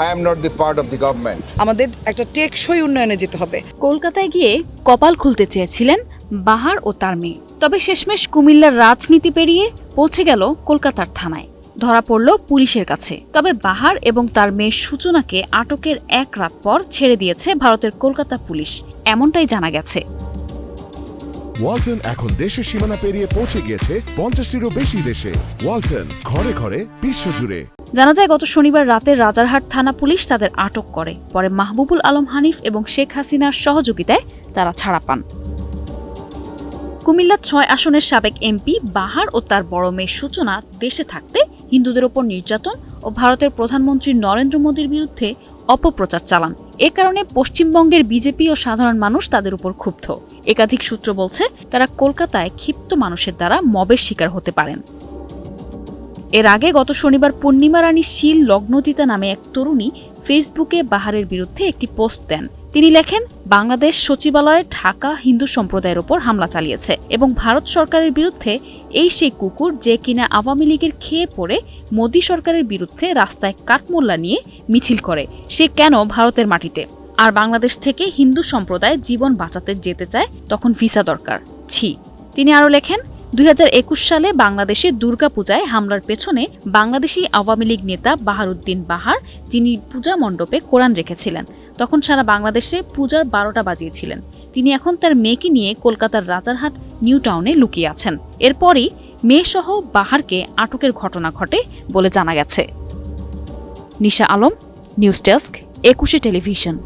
I am not the part of the government. আমাদের একটা টেকসই উন্নয়নে যেতে হবে। কলকাতায় গিয়ে কপাল খুলতে চেয়েছিলেন বাহার ও তার মেয়ে। তবে শেষমেশ কুমিল্লার রাজনীতি পেরিয়ে পৌঁছে গেল কলকাতার থানায়। ধরা পড়ল পুলিশের কাছে। তবে বাহার এবং তার মেয়ে সূচনাকে আটকের এক রাত পর ছেড়ে দিয়েছে ভারতের কলকাতা পুলিশ। এমনটাই জানা গেছে। ওয়ালটন এখন দেশের সীমানা পেরিয়ে পৌঁছে গিয়েছে পঞ্চাশটিরও বেশি দেশে। ওয়ালটন ঘরে ঘরে বিশ্বজুড়ে জানা যায়, গত শনিবার রাতে রাজারহাট থানা পুলিশ তাদের আটক করে। পরে মাহবুবুল আলম হানিফ এবং শেখ হাসিনার সহযোগিতায় তারা ছাড়া পান। কুমিল্লা ছয় আসনের সাবেক এমপি বাহার ও তার বড় মেয়ের সূচনা দেশে থাকতে হিন্দুদের ওপর নির্যাতন ও ভারতের প্রধানমন্ত্রী নরেন্দ্র মোদীর বিরুদ্ধে অপপ্রচার চালান। এ কারণে পশ্চিমবঙ্গের বিজেপি ও সাধারণ মানুষ তাদের উপর ক্ষুব্ধ। একাধিক সূত্র বলছে, তারা কলকাতায় ক্ষিপ্ত মানুষের দ্বারা মবের শিকার হতে পারেন। এর আগে গত শনিবার পূর্ণিমা রানী শীল লগ্নদিতা নামে এক তরুণী ফেসবুকে বাহারের বিরুদ্ধে একটি পোস্ট দেন। তিনি লেখেন, বাংলাদেশ সচিবালয়ে, ঢাকা, হিন্দু সম্প্রদায়ের ওপর হামলা চালিয়েছে এবং ভারত সরকারের বিরুদ্ধে এই সেই কুকুর যে কিনা আওয়ামী লীগের খেয়ে পড়ে, মোদী সরকারের বিরুদ্ধে রাস্তায় কাঠমোল্লা নিয়ে মিছিল করে। সে কেন ভারতের মাটিতে? আর বাংলাদেশ থেকে হিন্দু সম্প্রদায় জীবন বাঁচাতে যেতে চায় তখন ভিসা দরকার। ছি। তিনি আরও লেখেন দুই হাজার একুশ সালে বাংলাদেশে দুর্গাপূজায় হামলার পেছনে বাংলাদেশি আওয়ামী লীগ নেতা বাহারুদ্দিন বাহার, যিনি পূজা মণ্ডপে কোরআন রেখেছিলেন। তখন সারা বাংলাদেশে পূজার বারোটা বাজিয়েছিলেন। তিনি এখন তার মেয়েকে নিয়ে কলকাতার রাজারহাট, নিউ টাউনে লুকিয়ে আছেন। এরপরই মেয়েসহ বাহারকে আটকের ঘটনা ঘটে বলে জানা গেছে। Nisha Alam, news desk, Ekushey television.